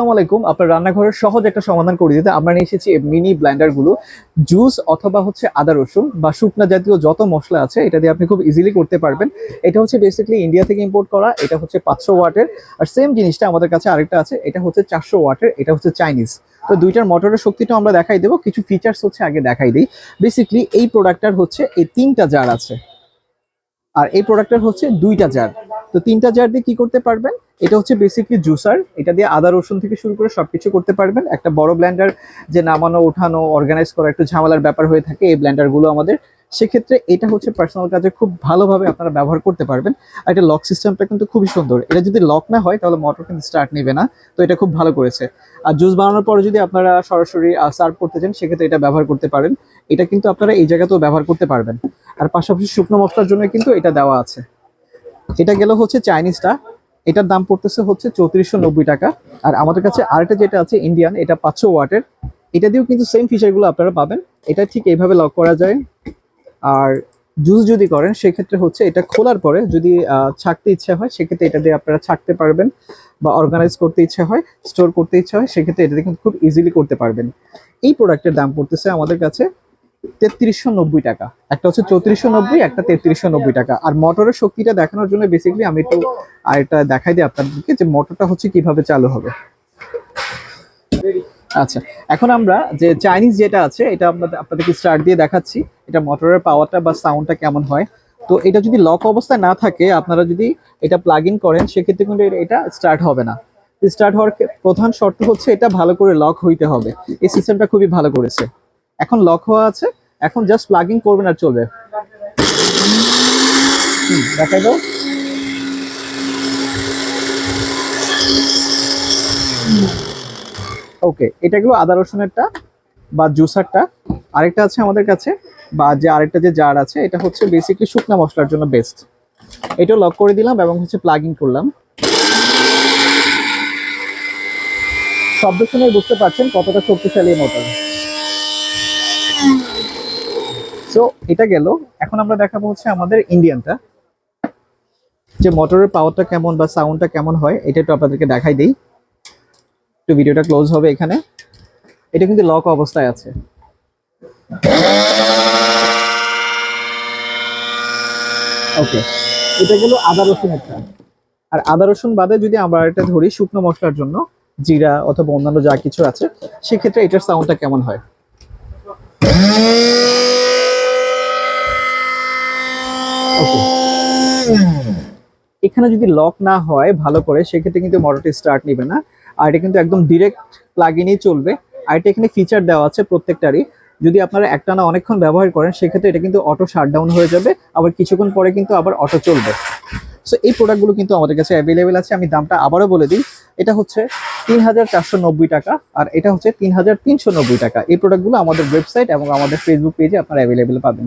আসসালামু আলাইকুম। আপনার রান্নাঘরের সহজ একটা সমাধান করে দিতে আমরা নিয়ে এসেছি মিনি ব্লেন্ডারগুলো জুস অথবা হচ্ছে আদা রসুন বা শুকনা জাতীয় যত মশলা আছে, এটা দিয়ে আপনি খুব ইজিলি করতে পারবেন। এটা হচ্ছে বেসিক্যালি ইন্ডিয়া থেকে ইম্পোর্ট করা, এটা হচ্ছে পাঁচশো ওয়াটের। আর সেম জিনিসটা আমাদের কাছে আরেকটা আছে, এটা হচ্ছে চারশো ওয়াটের, এটা হচ্ছে চাইনিজ তো দুইটার মোটরের শক্তিটা আমরা দেখাই দেবো, কিছু ফিচার্স হচ্ছে আগে দেখাই দিই। বেসিক্যালি এই প্রোডাক্টটার হচ্ছে এই তিনটা জার আছে। আর এই প্রোডাক্টটার হচ্ছে দুইটা জার তো তিনটা জার দিয়ে কি করতে পারবেন? এটা হচ্ছে বেসিকলি জুসার এটা দিয়ে আদা, রসুন থেকে শুরু করে সবকিছু করতে পারবেন। একটা বড় ব্ল্যান্ডার যে নামানো, ওঠানো অর্গানাইজ করা একটু ঝামেলার ব্যাপার হয়ে থাকে, এই ব্লেন্ডারগুলো আমাদের। সেক্ষেত্রে এটা হচ্ছে পার্সোনাল কাজে খুব ভালোভাবে আপনারা ব্যবহার করতে পারবেন। আর এটা লক সিস্টেমটা কিন্তু খুবই সুন্দর। এটা যদি লক না হয়, তাহলে মোটর কিন্তু স্টার্ট নেবে না। তো এটা খুব ভালো করেছে। আর জুস বানানোর পরে যদি আপনারা সরাসরি সার্ভ করতে চান, সেক্ষেত্রে এটা ব্যবহার করতে পারেন। এটা কিন্তু আপনারা এই জায়গাতেও ব্যবহার করতে পারবেন। আর পাশাপাশি শুকনো মশলার জন্য কিন্তু এটা দেওয়া আছে। এটা গেল হচ্ছে চাইনিজটা। এটার দাম পড়তেছে হচ্ছে চৌত্রিশশো নব্বই টাকা। আর আমাদের কাছে আরেকটা যেটা আছে ইন্ডিয়ান এটা পাঁচশো ওয়াটের। এটা দিয়েও কিন্তু সেম ফিচারগুলো আপনারা পাবেন। এটা ঠিক এইভাবে লক করা যায়। আর জুস যদি করেন, সেক্ষেত্রে হচ্ছে এটা খোলার পরে যদি ছাকতে ইচ্ছা হয়, সেক্ষেত্রে এটা দিয়ে আপনারা ছাকতে পারবেন বা অর্গানাইজ করতে ইচ্ছা হয় স্টোর করতে ইচ্ছা হয়, সেক্ষেত্রে এটা দিয়ে কিন্তু খুব ইজিলি করতে পারবেন। এই প্রোডাক্টের দাম পড়তেছে আমাদের কাছে তেত্রিশশো নব্বই টাকা। একটা হচ্ছে চৌত্রিশশো নব্বই, একটা তেত্রিশশো নব্বই টাকা। আর মোটরের শক্তিটা দেখানোর জন্য বেসিক্যালি আমি একটু আর এটা দেখাই দিই আপনাদেরকে যে মোটরটা হচ্ছে কীভাবে চালু হবে। আচ্ছা এখন আমরা যে চাইনিজ যেটা আছে, এটা আমরা আপনাদেরকে স্টার্ট দিয়ে দেখাচ্ছি। এটা মোটরের পাওয়ারটা বা সাউন্ডটা কেমন হয়। তো এটা যদি লক অবস্থায় না থাকে, আপনারা যদি এটা প্লাগ ইন করেন, সেক্ষেত্রে কিন্তু এটা- স্টার্ট হবে না। স্টার্ট হওয়ার প্রধান শর্ত হচ্ছে এটা ভালো করে লক হইতে হবে। এই সিস্টেমটা খুবই ভালো করেছে। এখন লক হওয়া আছে। এখন জাস্ট প্লাগিং করবেন আর চলবে। দেখাই দাও। ওকে এটা গেলো আদা রসুনেরটা বা জুসারটা। আরেকটা আছে আমাদের কাছে, বা যে আরেকটা যে জার আছে, এটা হচ্ছে বেসিকলি শুকনা মশলার জন্য বেস্ট এটাও লক করে দিলাম এবং হচ্ছে প্লাগিং করলাম। শব্দ শুনে বুঝতে পারছেন কতটা শক্তিশালী মোটর। সো এটা গেল। এখন আমরা দেখাবো হচ্ছে আমাদের ইন্ডিয়ানটা যে মোটরের পাওয়ারটা কেমন বা সাউন্ডটা কেমন হয়, এটা একটু আপনাদেরকে দেখাই দিই। একটু ভিডিওটা ক্লোজ হবে এখানে। এটা কিন্তু লক অবস্থায় আছে। ওকে এটা গেল আদা রসুন একটা। আর আদা রসুন বাদে যদি আমরা এটা ধরি শুকনো মশলার জন্য, জিরা অথবা অন্যান্য যা কিছু আছে, সেক্ষেত্রে এটার সাউন্ডটা কেমন হয়? এখানে যদি লক না হয় ভালো করে, সেক্ষেত্রে কিন্তু মোটরটি স্টার্ট নিবে না। আর এটা কিন্তু একদম ডিরেক্ট প্লাগ ইনই চলবে। আর এটা এখানে ফিচার দেওয়া আছে প্রত্যেকটারই। যদি আপনারা একটানা অনেকক্ষণ ব্যবহার করেন, সেক্ষেত্রে এটা কিন্তু অটো শাটডাউন হয়ে যাবে। আবার কিছুক্ষণ পরে কিন্তু আবার অটো চলবে। সো এই প্রোডাক্টগুলো কিন্তু আমাদের কাছে অ্যাভেলেবেল আছে। আমি দামটা আবারও বলে দিই। এটা হচ্ছে তিন হাজার চারশো নব্বই টাকা, আর এটা হচ্ছে তিন হাজার তিনশো নব্বই টাকা। এই প্রোডাক্টগুলো আমাদের ওয়েবসাইট এবং আমাদের ফেসবুক পেজে আপনারা অ্যাভেলেবেল পাবেন।